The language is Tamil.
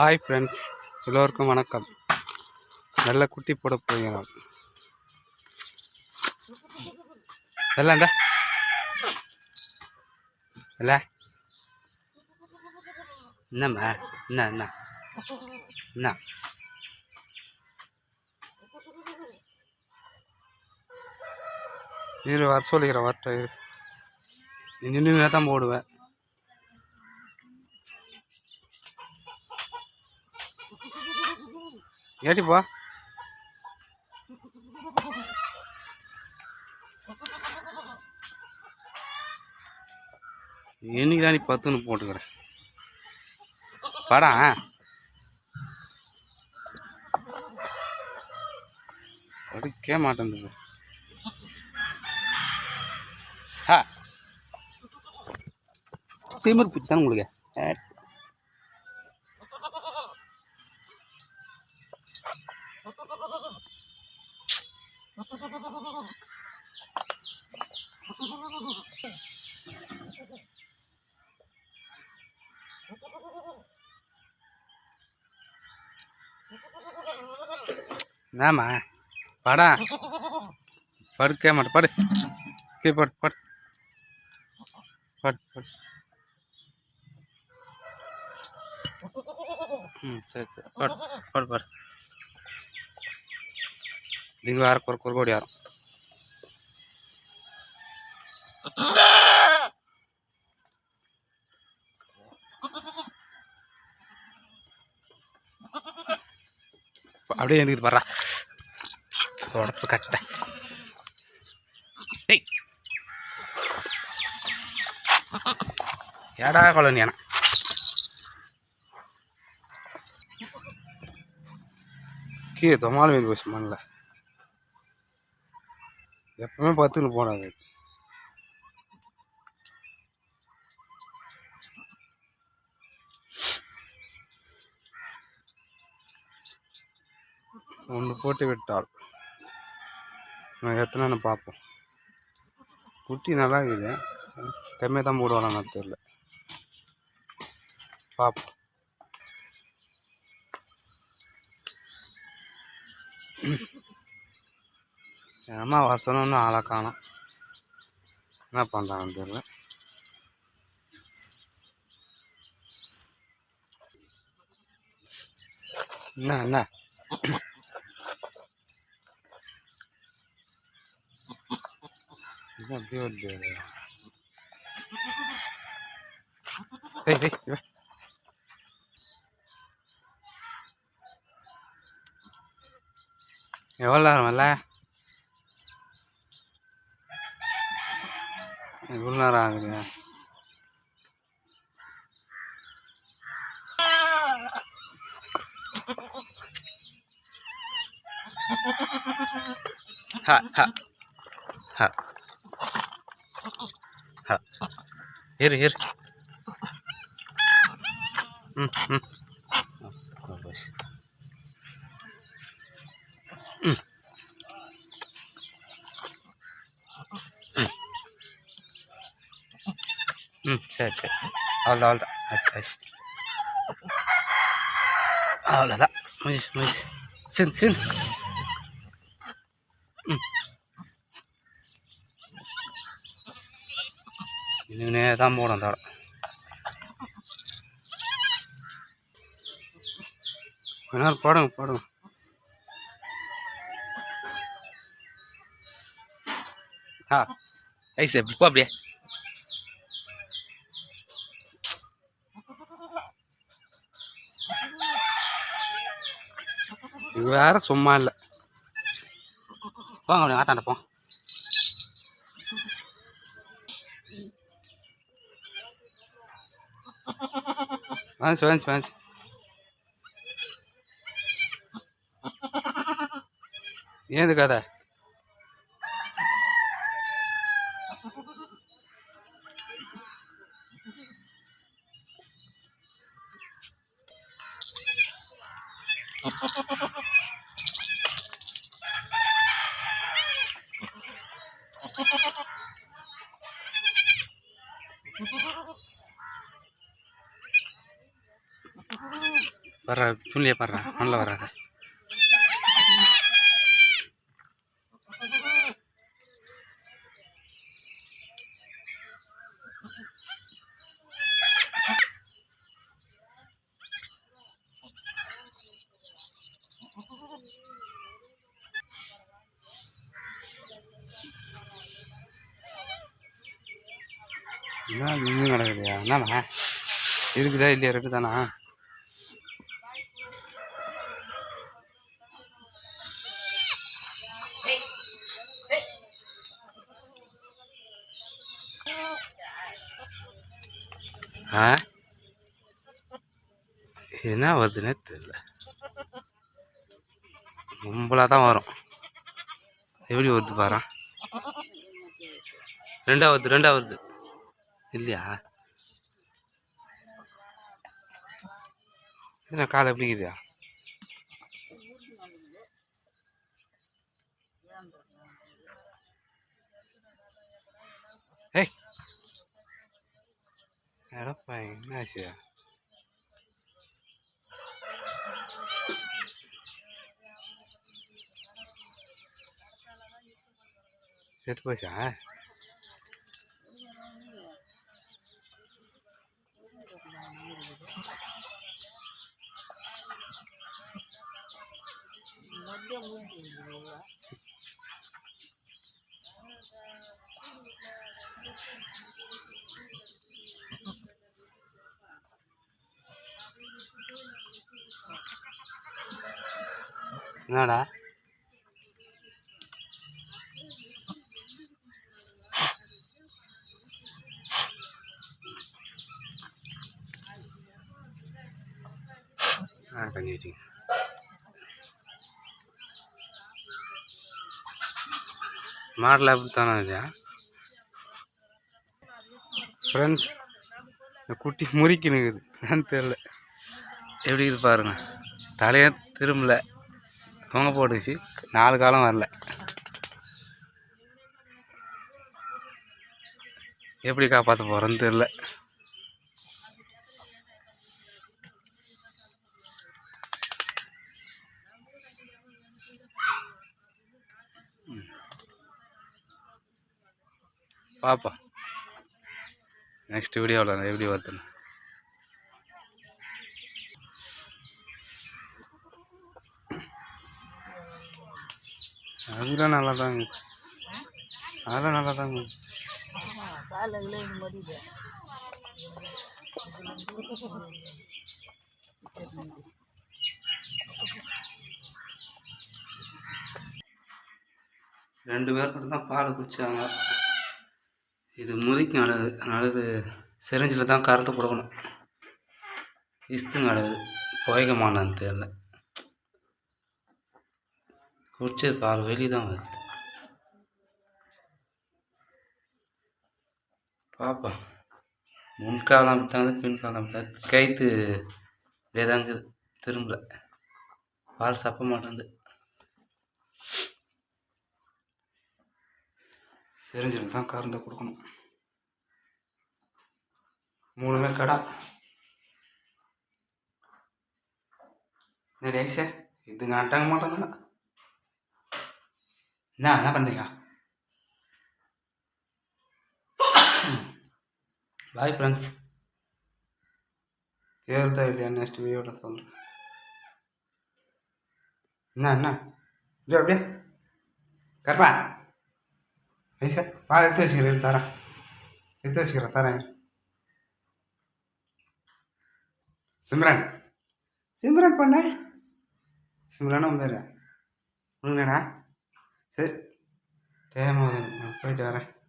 ஹாய் ஃப்ரெண்ட்ஸ் எல்லோருக்கும் வணக்கம். நல்ல குட்டி போட போகிறோம் எல்லாம் இந்த. இல்லை என்னம்மா? என்ன என்ன? என்ன? இரு வர சொல்லிக்கிறேன் வரட்டும் இரு. நின்று தான் போடுவேன். ஏட்டிப்பா இன்னைக்கு தான் நீ பத்துன்னு போட்டுக்கிறேன் படா படுக்கே மாட்டேங்குது ஹா. திமிர் பிச்சு தானே உங்களுக்கு என்னம்மா படா படுக்க மாட்டேன் படு கீழே படு படு படு படு ம் சரி சரி படு படு படு திங்கு வேறு குறை குறுக்கோடி ஓடி அப்படியே எழுந்துக்கிட்டு வர்றா உடப்பு கட்ட. டேய் ஏடா கொலனி கீழே தொமாலும் வந்து போச்சு மண்ணில் எப்பவுமே பார்த்துக்கிட்டு போடாது ஒன்று போட்டு விட்டால். நான் எத்தனைன்னு பார்ப்போம். குட்டி நல்லா இருக்குது. கம்மியாக தான் போடுவாங்க தெரியல. பார்ப்போம். அம்மா வசனம்னு ஆளை காணும். என்ன பண்ணுறாங்கன்னு தெரியல. என்ன என்ன? దేవుడు దేవుడు ఎవరు మళ్ళా ఎవరున్నారా అందుకని ha ha இரு இரு ம் ம். Oh, boys. ம். ம். சரி சரி. அவ்வளோ அவ்வளோதான். ஆச்சு ஆச்சு. அவ்வளோதான். முடிச்சு முடிச்சு சிந்து சிந்து. இன்னும் தான் போடும் தோட கொஞ்ச நேரம் போடுங்க போடுங்க. ஆ. ஐஸ் போ அப்படியே. வேற சும்மா இல்லை. போங்க ஆத்தாண்ட போ. మంచి మంచి మంచి ఏంది కదా வர்ற துணியே பாடுறா மண்ணில் வராது என்ன இன்னும் கிடக்குதுயா என்னண்ணா இருக்குதா இல்லையா இருக்குதாண்ணா ஆ? என்ன வருதுன்னே தெரியல. கும்பலாக தான் வரும். எப்படி வருது பாரு? ரெண்டாவது வருது வருது இல்லையா? என்ன காலை எப்படி แอร์รับไฟน่าเชื่อเฮ็ดภาษาเรื่องมึงช่ என்னடா? ஆ பண்ணிட்டீங்க மாடல் அப்படித்தானே இதா? ஃப்ரெண்ட்ஸ் இந்த குட்டி முறிக்கணுங்குது என்னன்னு தெரில எப்படி இது பாருங்க. தலையை திரும்பலை. தொங்க போட்டுச்சு நாலு காலம் வரல. எப்படி காப்பாற்ற போகிறேன்னு தெரில பார்ப்போம் நெக்ஸ்ட் வீடியோவில் எப்படி வருதுன்னு அதெல்லாம் நல்லா தாங்க அதெல்லாம் நல்லா தாங்க ரெண்டு பேர் மட்டும் தான் பாலை குடித்தாங்க இது முறிக்கும் அழகு. அதனால் இது சிரஞ்சில் தான் கறந்து கொடுக்கணும் இஸ்துங்க அழகு. புகைக்கமானான்னு தெரியல. குடிச்சது பால் வெளியே தான் வருது. பாப்பா முன்காலம் அமைத்தாங்க பின்காலம் அமைத்தாங்க கைத்து இதேதாங்க திரும்பல. பால் சாப்பிட மாட்டேங்குது. சிரஞ்சில் தான் கறந்து கொடுக்கணும். மூணுமே கடா. டேசே இதுங்க அட்டாங்க மாட்டாங்க என்ன என்ன பண்ணுறீங்க பாய் ஃப்ரெண்ட்ஸ் தேர்தா இல்லையா நெக்ஸ்ட் வீடியோட சொல்கிறேன் என்ன என்ன இது அப்படியே கருப்பா ஐசா பா எடுத்து வச்சுக்கிறேன் இரு தரேன் எடுத்து வச்சுக்கிறேன் தரேன் இரு. சிம்ரன் சிம்ரன் பண்ண சிம்ரனும் பேர் உண்மைடா சரி. டைம் ஆகுது. நான் போயிட்டு வரேன்.